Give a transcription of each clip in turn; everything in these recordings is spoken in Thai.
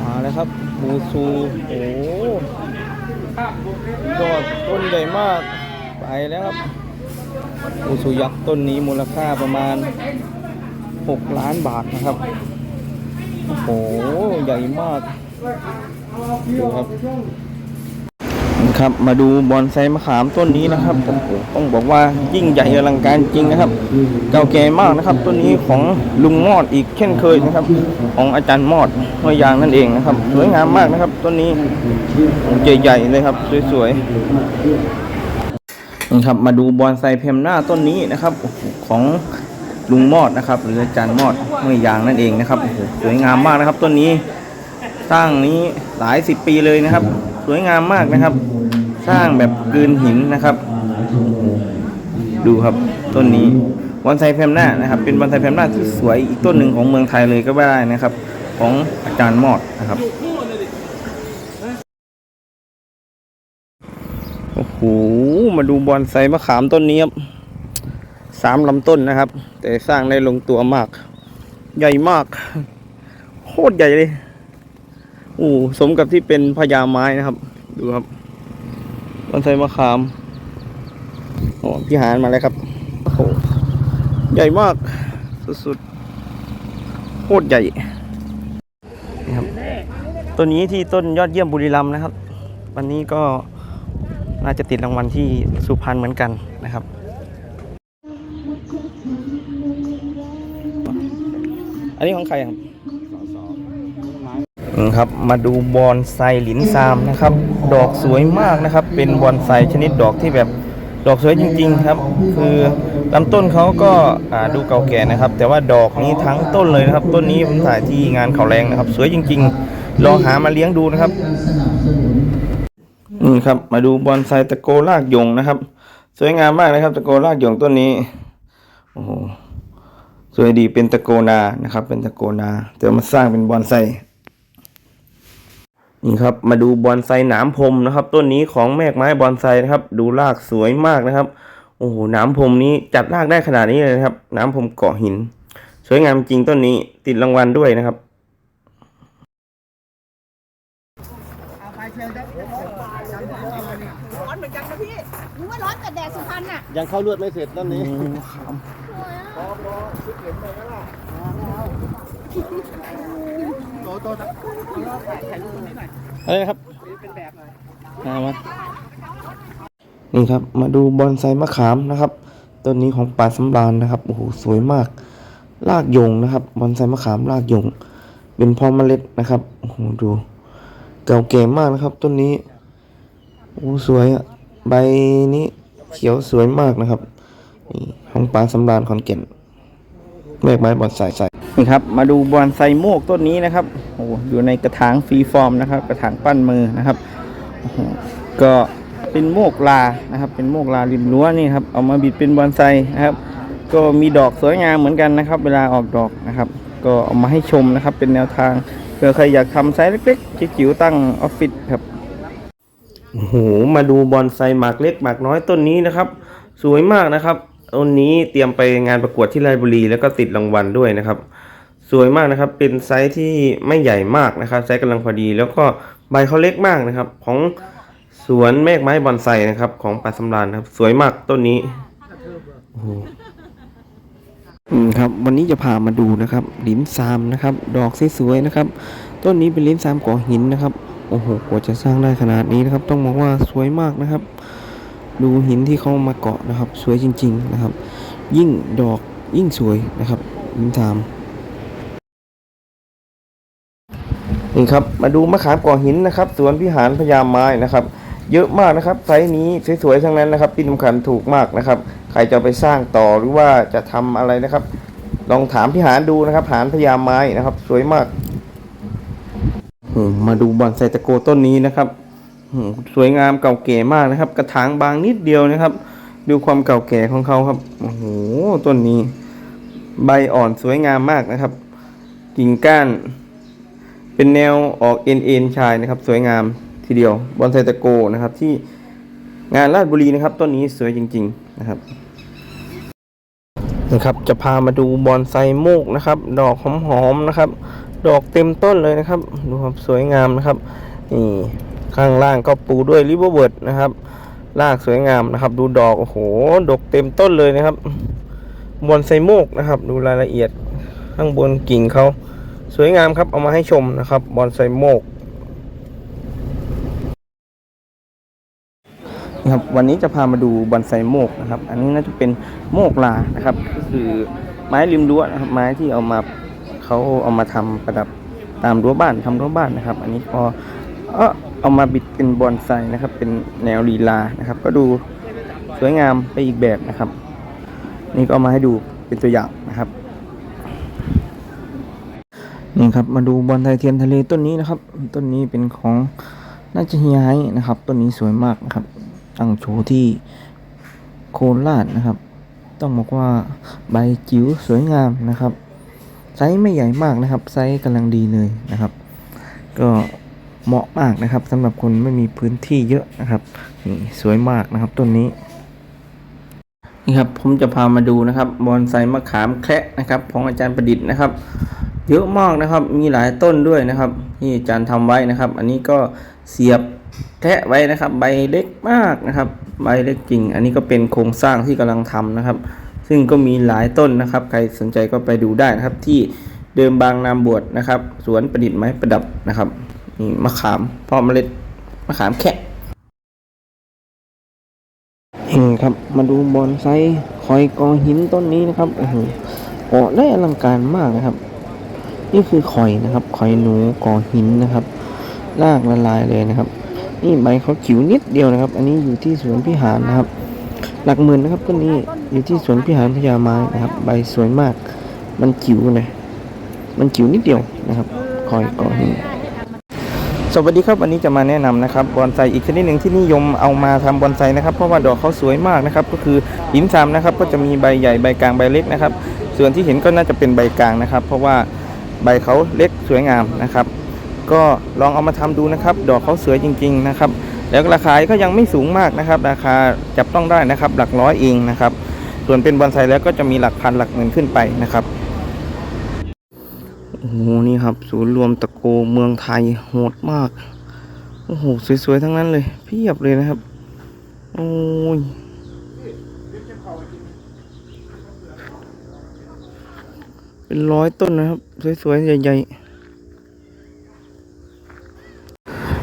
มาแล้วครับมูซูโอ้ยอดต้นใหญ่มากไปแล้วครับมูซูยักษ์ต้นนี้มูลค่าประมาณ 6 ล้านบาทนะครับโอ้โหใหญ่มากดูครับ ครับมาดูบอนไซมะขามต้นนี้นะครับโอ้โหต้องบอกว่ายิ่งใหญ่อลังการจริงนะครับ เก่าแก่มากนะครับต้นนี้ของลุงมอดอีกเช่นเคยนะครับ ของอาจารย์มอดห้วยยางนั่นเองนะครับสวยงามมากนะครับต้นนี้ใหญ่ๆเลยครับสวยๆครับมาดูบอนไซเพมหน้าต้นนี้นะครับของลุงมอดนะครับ หรืออาจารย์มอดห้วยยางนั่นเองนะครับสวยงามมากนะครับต้นนี้สร้างนี้หลายสิบปีเลยนะครับ สวยงามมากนะครับ สร้างแบบกืนหินนะครับ ดูครับต้นนี้บอนไซแพมหน้านะครับ เป็นบอนไซแพมหน้าที่สวยอีกต้นหนึ่งของเมืองไทยเลยก็ว่าได้นะครับ ของอาจารย์มอดนะครับโอ้โหมาดูบอนไซมะขามต้นนี้ครับสามลำต้นนะครับ แต่สร้างได้ลงตัวมาก ใหญ่มาก โคตรใหญ่เลยโอ้สมกับที่เป็นพญาไม้นะครับ ดูครับ ต้นไทรมะขามโอ้พี่หานมาแล้วครับโอ้โหใหญ่มาก สุดๆโคตรใหญ่นี่ครับต้นนี้ที่ต้นยอดเยี่ยมบุรีรัมย์นะครับ วันนี้ก็น่าจะติดรางวัลที่สุพรรณเหมือนกันนะครับอันนี้ของใครครับ ครับมาดูบอนไซหลินซามนะครับ ดอกสวยมากนะครับ เป็นบอนไซชนิดดอกที่แบบดอกสวยจริง ๆ ครับ คือลำต้นเขาก็อ่าดูเก่าแก่นะครับ แต่ว่าดอกนี้ทั้งต้นเลยนะครับ ต้นนี้ผมถ่ายที่งานเขาแรงนะครับ สวยจริง ๆ ลองหามาเลี้ยงดูนะครับอืมครับมาดูบอนไซตะโกรากยงนะครับ สวยงามมากนะครับ ตะโกรากยงต้นนี้โอ้โหสวยดีเป็นตะโกนานะครับ เป็นตะโกนาแต่มาสร้างเป็นบอนไซ นี่ครับมาดูบอนไซหนามพรมนะครับ ต้นนี้ของแมกไม้บอนไซนะครับ ดูรากสวยมากนะครับโอ้โหหนามพรมนี้จัดรากได้ขนาดนี้เลยนะครับหนามพรมเกาะหิน สวยงามจริงต้นนี้ติดรางวัลด้วยนะครับร้อนเหมือนกันนะพี่รู้ว่าร้อนแต่แดดสุพรรณน่ะยังเข้าเลือดไม่เสร็จต้นนี้โต โตอะไรนะครับมามานี่ครับ มาดูบอนไซมะขามนะครับต้นนี้ของป่าสำราญนะครับโอ้โหสวยมากรากยงนะครับ บอนไซมะขามรากยง เป็นเพอเมล็ดนะครับโอ้โหดูเก่าแก่มากนะครับต้นนี้โอ้สวยอะใบนี้เขียวสวยมากนะครับนี่ของป่าสำราญขอนแก่นแมกไม้บอนไซใส่ นี่ครับ มาดูบอนไซโมกต้นนี้นะครับโอ้โหอยู่ในกระถางฟรีฟอร์มนะครับ กระถางปั้นมือนะครับก็เป็นโมกลานะครับ เป็นโมกลาริมรั้วนี่ครับเอามาบิดเป็นบอนไซนะครับ ก็มีดอกสวยงามเหมือนกันนะครับ เวลาออกดอกนะครับ ก็เอามาให้ชมนะครับ เป็นแนวทางเผื่อใครอยากทำไซส์เล็กๆจิ๋วตั้งออฟฟิศครับโอ้โหมาดูบอนไซหมากเล็กหมากน้อยต้นนี้นะครับ สวยมากนะครับต้นนี้เตรียมไปงานประกวดที่ราชบุรีแล้วก็ติดรางวัลด้วยนะครับ สวยมากนะครับ เป็นไซส์ที่ไม่ใหญ่มากนะครับ ไซส์กำลังพอดี แล้วก็ใบเขาเล็กมากนะครับ ของสวนแมกไม้บอนไซนะครับ ของป่าสำราญนะครับ สวยมากต้นนี้โอ้โหอืมครับวันนี้จะพามาดูนะครับลิ้นซามนะครับ ดอกสวยๆนะครับ ต้นนี้เป็นลิ้นซามก่อหินนะครับโอ้โหกว่าจะสร้างได้ขนาดนี้นะครับ ต้องบอกว่าสวยมากนะครับ ดูหินที่เขามาเกาะนะครับ สวยจริง ๆนะครับ ยิ่งดอกยิ่งสวยนะครับลิ้นซาม นี่ครับมาดูมะขามก่อหินนะครับ สวนพิหารพญาไม้นะครับ เยอะมากนะครับไซส์นี้สวยๆทั้งนั้นนะครับที่สำคัญถูกมากนะครับ ใครจะไปสร้างต่อหรือว่าจะทำอะไรนะครับ ลองถามพี่หารดูนะครับ หารพญาไม้นะครับ สวยมากมาดูบอนไซตะโกต้นนี้นะครับสวยงามเก่าแก่มากนะครับ กระถางบางนิดเดียวนะครับ ดูความเก่าแก่ของเขาครับโอ้โหต้นนี้ ใบอ่อนสวยงามมากนะครับ กิ่งก้าน เป็นแนวออกเอ็นเอ็นชายนะครับ สวยงามทีเดียวบอนไซตะโกนะครับ ที่งานราชบุรีนะครับต้นนี้สวยจริง ๆนะครับนะครับจะพามาดูบอนไซโมกนะครับ ดอกหอมๆนะครับ ดอกเต็มต้นเลยนะครับ ดูครับสวยงามนะครับนี่ข้างล่างก็ปูด้วยริเวอร์เวิร์ดนะครับรากสวยงามนะครับ ดูดอกโอ้โหดอกเต็มต้นเลยนะครับบอนไซโมกนะครับ ดูรายละเอียดข้างบนกิ่งเขา สวยงามครับเอามาให้ชมนะครับบอนไซโมกนะครับวันนี้จะพามาดูบอนไซโมกนะครับ อันนี้น่าจะเป็นโมกลานะครับ ก็คือไม้ริมรั้วนะครับ ไม้ที่เอามาเขาเอามาทำประดับตามรั้วบ้านทำรั้วบ้านนะครับ อันนี้พอเออเอามาบิดเป็นบอนไซนะครับ เป็นแนวลีลานะครับ ก็ดูสวยงามไปอีกแบบนะครับ นี่ก็ามาให้ดูเป็นตัวอย่าง นี่ครับมาดูบอนไซเทียนทะเลต้นนี้นะครับ ต้นนี้เป็นของน่าจะเฮียไฮนะครับ ต้นนี้สวยมากนะครับ ตั้งโชว์ที่โคราชนะครับ ต้องบอกว่าใบจิ๋วสวยงามนะครับ ไซส์ไม่ใหญ่มากนะครับ ไซส์กำลังดีเลยนะครับ ก็เหมาะมากนะครับสำหรับคนไม่มีพื้นที่เยอะนะครับนี่สวยมากนะครับต้นนี้นี่ครับผมจะพามาดูนะครับบอนไซมะขามแคระนะครับ ของอาจารย์ประดิษฐ์นะครับ เยอะมากนะครับ มีหลายต้นด้วยนะครับที่อาจารย์ทำไว้นะครับ อันนี้ก็เสียบแทะไว้นะครับ ใบเล็กมากนะครับ ใบเล็กจริง อันนี้ก็เป็นโครงสร้างที่กำลังทำนะครับ ซึ่งก็มีหลายต้นนะครับ ใครสนใจก็ไปดูได้นะครับ ที่เดิมบางนามบวชนะครับ สวนประดิษฐ์ไม้ประดับนะครับนี่มะขามพาะเมล็ดมะขามแคะนี่ครับ มาดูบอนไซคอยกอหินต้นนี้นะครับโอ้โหออกได้อลังการมากนะครับ นี่คือข่อยนะครับข่อยหนูก่อหินนะครับรากละลายเลยนะครับ นี่ใบเขาจิ๋วนิดเดียวนะครับ อันนี้อยู่ที่สวนพิหารนะครับ หลักหมื่นนะครับต้นนี้อยู่ที่สวนพิหารพญาไม้นะครับ ใบสวยมาก มันจิ๋วเลยมันจิ๋วนิดเดียวนะครับข่อยก่อหินสวัสดีครับวันนี้จะมาแนะนำนะครับบอนไซอีกชนิดหนึ่งที่นิยมเอามาทำบอนไซนะครับ เพราะว่าดอกเขาสวยมากนะครับ ก็คือหินซามนะครับ ก็จะมีใบใหญ่ใบกลางใบเล็กนะครับ ส่วนที่เห็นก็น่าจะเป็นใบกลางนะครับ เพราะว่า ใบเขาเล็กสวยงามนะครับ ก็ลองเอามาทำดูนะครับ ดอกเขาสวยจริง ๆนะครับ แล้วราคาก็ยังไม่สูงมากนะครับ ราคาจับต้องได้นะครับ หลักร้อยเองนะครับ ส่วนเป็นบอนไซแล้วก็จะมีหลักพันหลักหมื่นขึ้นไปนะครับโอ้โหนี่ครับ ศูนย์รวมตะโกเมืองไทยโหดมากโอ้โหสวยๆทั้งนั้นเลยเพียบเลยนะครับโอ้ย เป็นร้อยต้นนะครับ สวยๆ ใหญ่ๆ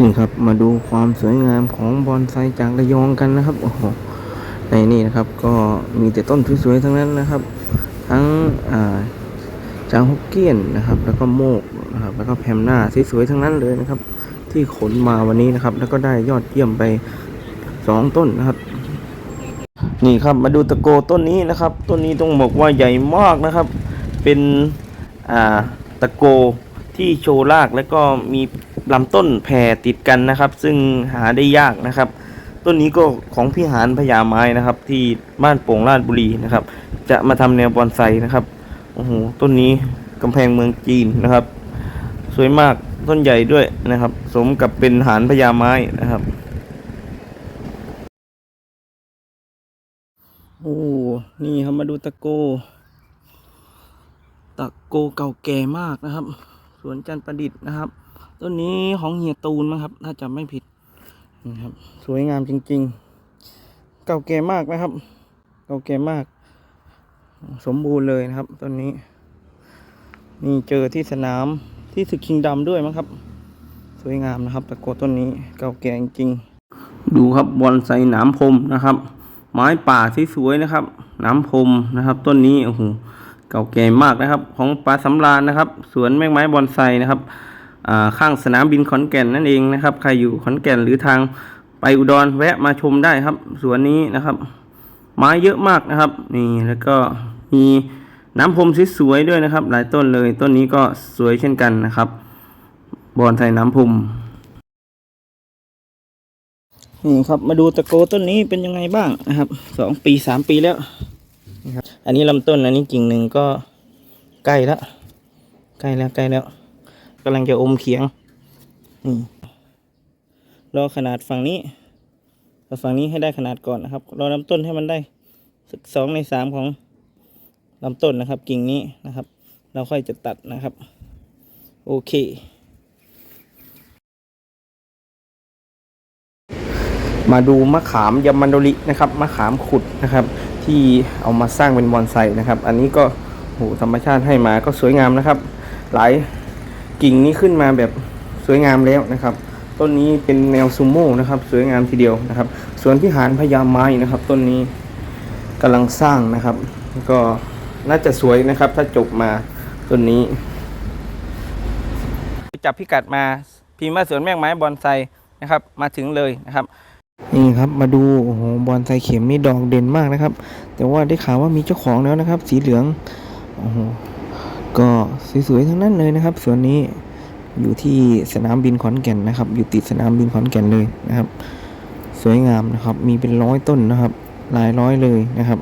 นี่ครับมาดูความสวยงามของบอนไซจากระยองกันนะครับโอ้โหในนี่นะครับก็มีแต่ต้นสวยๆทั้งนั้นนะครับ ทั้งจางฮกเกี้ยนนะครับ แล้วก็โมกนะครับแล้วก็แพมหน้าสวยๆทั้งนั้นเลยนะครับ ที่ขนมาวันนี้นะครับ แล้วก็ได้ยอดเยี่ยมไปสองต้นนะครับนี่ครับมาดูตะโกต้นนี้นะครับ ต้นนี้ต้องบอกว่าใหญ่มากนะครับ เป็นอ่าตะโกที่โชว์รากแล้วก็มีลำต้นแผ่ติดกันนะครับ ซึ่งหาได้ยากนะครับ ต้นนี้ก็ของพี่หานพญาไม้นะครับ ที่บ้านโป่งราชบุรีนะครับ จะมาทำแนวบอนไซนะครับโอ้โหต้นนี้กำแพงเมืองจีนนะครับ สวยมากต้นใหญ่ด้วยนะครับ สมกับเป็นหานพญาไม้นะครับโอ้นี่ครับมาดูตะโก ตะโกเก่าแก่มากนะครับ สวนจันประดิษฐ์นะครับ ต้นนี้ของเฮียตูนมั้งครับ ถ้าจำไม่ผิดนะครับ สวยงามจริง ๆ เก่าแก่มากนะครับ เก่าแก่มาก สมบูรณ์เลยนะครับต้นนี้ นี่เจอที่สนามที่สึกคิงดำด้วยมั้งครับ สวยงามนะครับตะโกต้นนี้เก่าแก่จริงๆ ดูครับบอนไซหนามพรมนะครับ ไม้ป่าที่สวยนะครับหนามพรมนะครับ ต้นนี้โอ้โห เก่าแก่มากนะครับ ของปลาสำราญนะครับ สวนแมกไม้บอนไซนะครับข้างสนามบินขอนแก่นนั่นเองนะครับ ใครอยู่ขอนแก่นหรือทางไปอุดรแวะมาชมได้ครับ สวนนี้นะครับไม้เยอะมากนะครับนี่แล้วก็มีน้ำพรมสวยๆด้วยนะครับ หลายต้นเลยต้นนี้ก็สวยเช่นกันนะครับ บอนไทยน้ำพรมนี่ครับมาดูตะโกต้นนี้เป็นยังไงบ้างนะครับสองปีสามปีแล้ว อันนี้ลำต้นอันนี้กิ่งหนึ่งก็ใกล้แล้วใกล้แล้วใกล้แล้วกำลังจะอมเขียงนี่รอขนาดฝั่งนี้เอาฝั่งนี้ให้ได้ขนาดก่อนนะครับรอลำต้นให้มันได้สักสองในสามของลำต้นนะครับ กิ่งนี้นะครับ เราค่อยจะตัดนะครับ โอเค มาดูมะขามยามันโดรินะครับมะขามขุดนะครับ ที่เอามาสร้างเป็นบอนไซนะครับ อันนี้ก็โหธรรมชาติให้มาก็สวยงามนะครับ หลายกิ่งนี้ขึ้นมาแบบสวยงามแล้วนะครับ ต้นนี้เป็นแนวซูโม่นะครับ สวยงามทีเดียวนะครับ ส่วนพิหารพญาไม้นะครับ ต้นนี้กำลังสร้างนะครับ ก็น่าจะสวยนะครับ ถ้าจบมาต้นนี้จับพิกัดมาพิมพ์ว่าสวนแมกไม้บอนไซนะครับ มาถึงเลยนะครับ นี่ครับมาดูโอ้โหบอนไซเข็มนี่ดอกเด่นมากนะครับ แต่ว่าได้ข่าวว่ามีเจ้าของแล้วนะครับ สีเหลืองโอ้โหก็สวยๆทั้งนั้นเลยนะครับสวนนี้อยู่ที่สนามบินขอนแก่นนะครับ อยู่ติดสนามบินขอนแก่นเลยนะครับ สวยงามนะครับ มีเป็นร้อยต้นนะครับ หลายร้อยเลยนะครับ